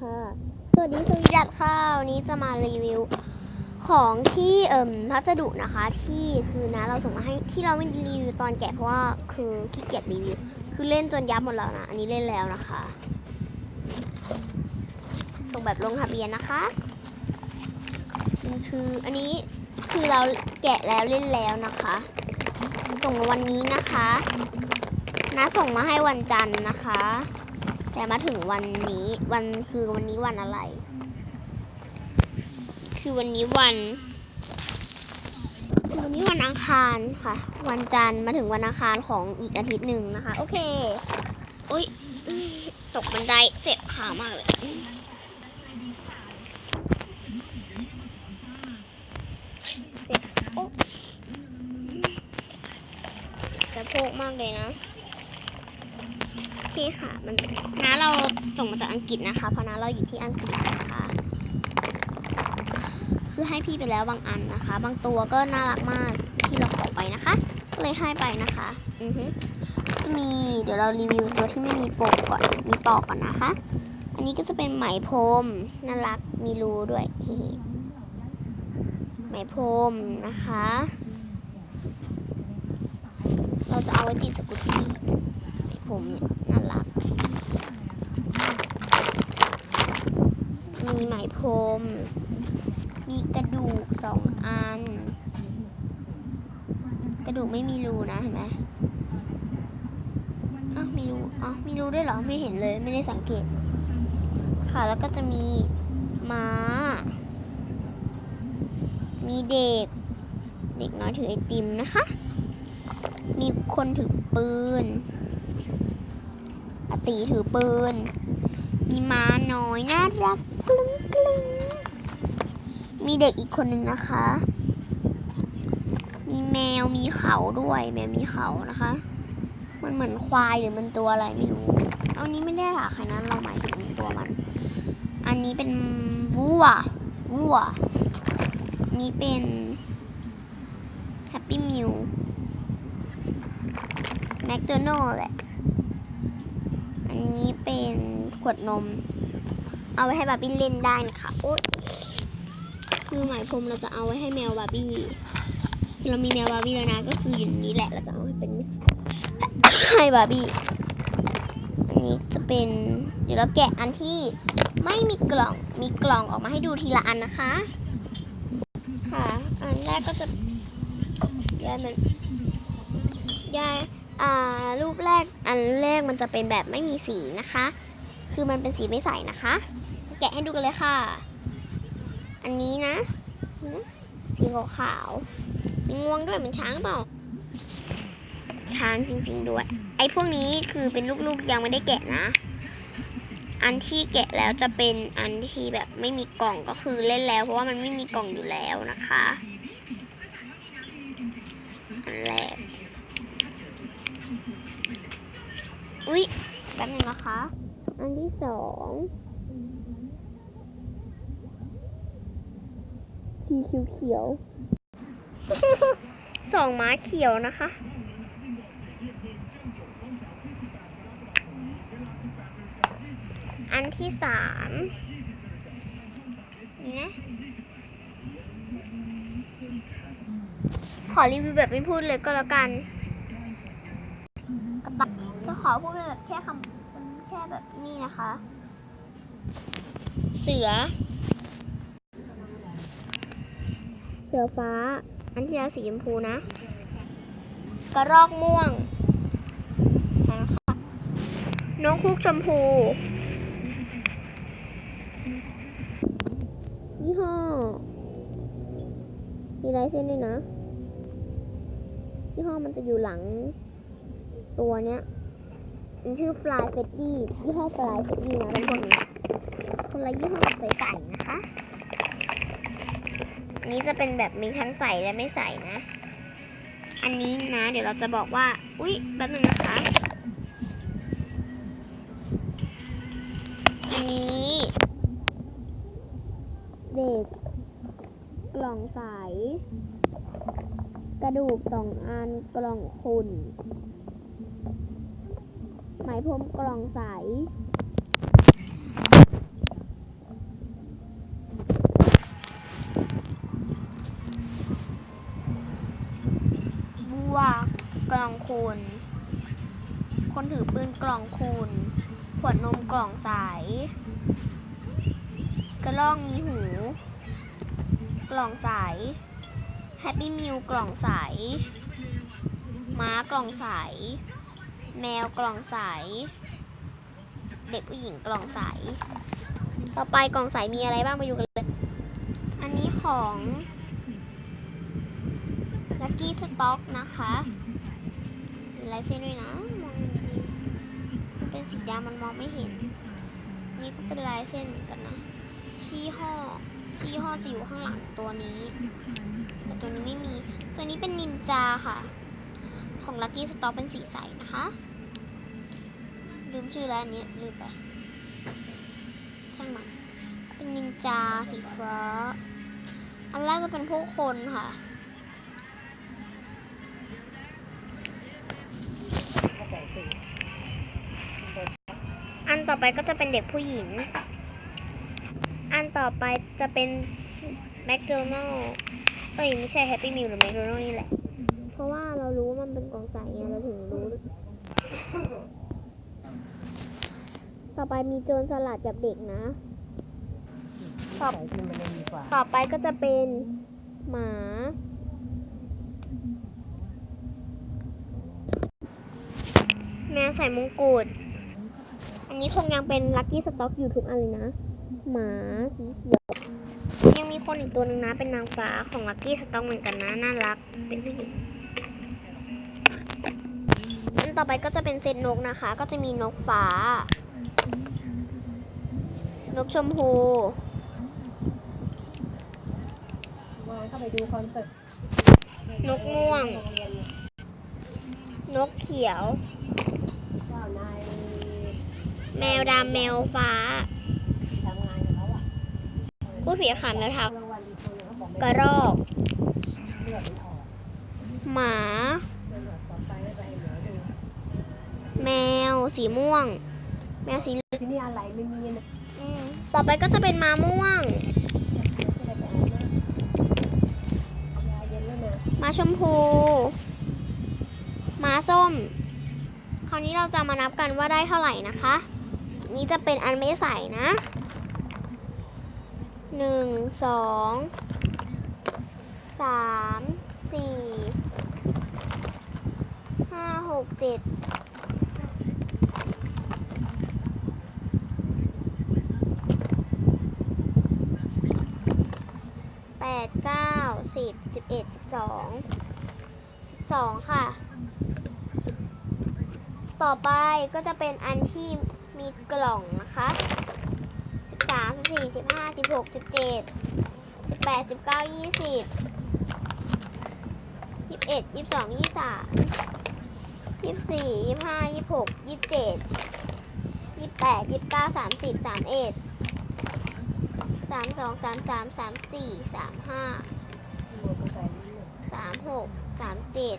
ค่ะ สวัสดีสวีดัตค่ะวันนี้จะมารีวิวของที่เอ่มพัสดุนะคะที่คือนะเราส่งมาให้ที่เราไม่รีวิวตอนแกะเพราะว่าคือขี้เกียจรีวิว คือเล่นจนยับหมดแล้วนะ อันนี้เล่นแล้วนะคะ ส่งแบบลงทะเบียนนะคะมันคืออันนี้คือเราแกะแล้วเล่นแล้วนะคะ ส่งมาวันนี้นะคะนะส่งมาให้วันจันทร์นะคะ แต่มาถึงวันนี้วันคือวันนี้วันอะไร คือวันนี้วันคือวันนี้วันอังคารค่ะ วันจันทร์มาถึงวันอังคารของอีกอาทิตย์หนึ่งนะคะ โอเคอุ้ยตกบันไดเจ็บขามากเลยเจ็บโอ๊ะสะโพกมากเลยนะ เคค่ะ มันน้าเราส่งมาจากอังกฤษนะคะ เพราะน้าเราอยู่ที่อังกฤษนะคะ คือให้พี่ไปแล้วบางอันนะคะ บางตัวก็น่ารักมากที่เราขอไปนะคะ ก็เลยให้ไปนะคะ อือฮึจะมี เดี๋ยวเรารีวิวตัวที่ไม่มีปกก่อน มีปอกก่อนนะคะ อันนี้ก็จะเป็นไหมพรมน่ารัก มีรูด้วยเฮ้ไหมพรมนะคะ เราจะเอาไว้ติดสกุตตี้ ไหมพรมเนี่ยน่ารัก มีไหมพรม มีกระดูกสองอัน กระดูกไม่มีรูนะเห็นไหมอ้าวมีรูอ๋อมีรูด้วยเหรอ ไม่เห็นเลยไม่ได้สังเกต ค่ะแล้วก็จะมีม้า มีเด็ก เด็กน้อยถือไอติมนะคะ มีคนถือปืน ตีถือปืน มีม้าน้อยน่ารักกลุ้งกลิ้งมีเด็กอีกคนหนึ่งนะคะ มีแมวมีเขาด้วย แมวมีเขานะคะ มันเหมือนควายหรือมันตัวอะไรไม่รู้ เอานี้ไม่ได้หรอครนั้นเราหมายถึงตัวมัน อันนี้เป็นวัว วัว นี่เป็นแฮปปี้มิวแมคโดนัลล์แหละ อันนี้เป็นขวดนม เอาไว้ให้บาร์บี้เล่นได้นะคะโอ๊ยคือหมายพรมเราจะเอาไว้ให้แมวบาร์บี้คือเรามีแมวบาร์บี้แล้วนะก็คืออยู่นี้แหละเราจะเอาให้เป็นให้บาร์บี้อันนี้จะเป็นเดี๋ยวเราแกะอันที่ไม่มีกล่องมีกล่องออกมาให้ดูทีละอันนะคะ ค่ะ อันแรกก็จะยายมันยาย รูปแรกอันแรกมันจะเป็นแบบไม่มีสีนะคะ คือมันเป็นสีไม่ใสนะคะ แกะให้ดูกันเลยค่ะ อันนี้นะนี่นะสีขาวๆมีงวงด้วยเหมือนช้างเปล่า ช้างจริง ๆด้วย ไอ้พวกนี้คือเป็นลูกๆยังไม่ได้แกะนะ อันที่แกะแล้วจะเป็นอันที่แบบไม่มีกล่องก็คือเล่นแล้ว เพราะว่ามันไม่มีกล่องอยู่แล้วนะคะ อันแรก อุ๊ยแป๊บนึงนะคะ อันที่สองสีเขียวเขียวๆสองม้าเขียวนะคะ อันที่สามนี่นะขอรีวิวแบบไม่พูดเลยก็แล้วกันกระต่ายจะ ขอพูดแบบแค่คำแค่แบบนี้นะคะ เสือ เสือฟ้า อันที่แล้วสีชมพูนะ กระรอกม่วงแทนค่ะนกคูกชมพูยี่ห้อมีลายเส้นด้วยนะยี่ห้อมันจะอยู่หลังตัวเนี้ย มันชื่อ Fly f e d d y ยี่ห้อ Fly f e d d y นะเป็นพวกนี้คนละยี่ห้อใส่ๆนะคะนนี้จะเป็นแบบมีทั้งใส่และไม่ใส่นะ อันนี้นะ เดี๋ยวเราจะบอกว่า อุ๊ยแป๊บนึงนะคะ อันนี้เด็กกล่องใส กระดูกสองอันกล่องคุณ ไหมพรมกล่องใส บัวกล่องคูนคนถือปืนกล่องคูนขวดนมกล่องใส กระรอกมีหู กล่องใส แฮปปี้มิวกล่องใส ม้ากล่องใส แมวกล่องใส เด็กผู้หญิงกล่องใส ต่อไปกล่องใสมีอะไรบ้างไปดูกันเลย อันนี้ของลักกี้สต็อกนะคะมีลายเส้นด้วยนะ มองดีมันเป็นสีดำมันมองไม่เห็น นี่ก็เป็นลายเส้นเหมือนกันนะที่ห้อที่ห้อจะอยู่ข้างหลังตัวนี้ แต่ตัวนี้ไม่มี ตัวนี้เป็นนินจาค่ะ ของลักกี้สต็อกเป็นสีใสนะคะ ลืมชื่อแล้วอันนี้ลืมไปช่างมันเป็นนินจาสีฟ้า อันแรกจะเป็นพวกคนค่ะอันต่อไปก็จะเป็นเด็กผู้หญิง อันต่อไปจะเป็นแมคโดนัลล์เอ้ยไม่ใช่แฮปปี้มิลหรือแมคโดนัลล์นี่แหละ เพราะว่าเรารู้ว่ามันเป็นกล่องใสไงเราถึงรู้ ต่อไปมีโจรสลัดกับเด็กนะต่อใส่ขึ้นมันจะดีกว่าต่อไปก็จะเป็นหมา แมวใส่มงกุฎอันนี้คงยังเป็นลั c กี้สต็อกอยู่ทุกอันเลยนะ หมาสีเขียว ยังมีคนอีกตัวหนึ่งนะ เป็นนางฟ้าของลั c กี้สต็อกเหมือนกันนะ น่ารัก เป็นผู้หญิงอัน ต่อไปก็จะเป็นเซตนกนะคะ ก็จะมีนกฟ้า นกชมพูมาเข้าไปดูคอนเสิร์ตนกม่วงโรงเรียนนกเขียวเจ้านายแมวดำแมวฟ้าทำงานกับเขาอะผู้ผีขาแมวเทารางวัลอีกคนนึงเขาบอกกระรอกเลือดมันออกหมาเลือดต่อไป แล้วไปเหลือดูแมวสีม่วง แมวสีเหลืองที่นี่อะไรไม่มีนะอืมต่อไปก็จะเป็นมาม่วงไม่ได้ไปเอามายาเย็นแล้วนะมาชมพู มาส้ม คราวนี้เราจะมานับกันว่าได้เท่าไหร่นะคะ นี่จะเป็นอันไม่ใส่นะหนึ่งสองสามสี่ห้าหกเจ็ด แปดเก้า สิบสิบเอ็ดสิบสองสิบสองค่ะ ต่อไปก็จะเป็นอันที่มีกล่องนะคะสิบสามสิบสี่สิบห้าสิบหกสิบเจ็ดสิบแปดสิบเก้ายี่สิบยี่สิบเอ็ดยี่สิบสองยี่สิบสามยี่สิบสี่ยี่สิบห้ายี่สิบหกยี่สิบเจ็ดยี่สิบแปดยี่สิบเก้าสามสิบสามเอ็ดสามสองสามสามสามสี่สามห้า สามหกสามเจ็ด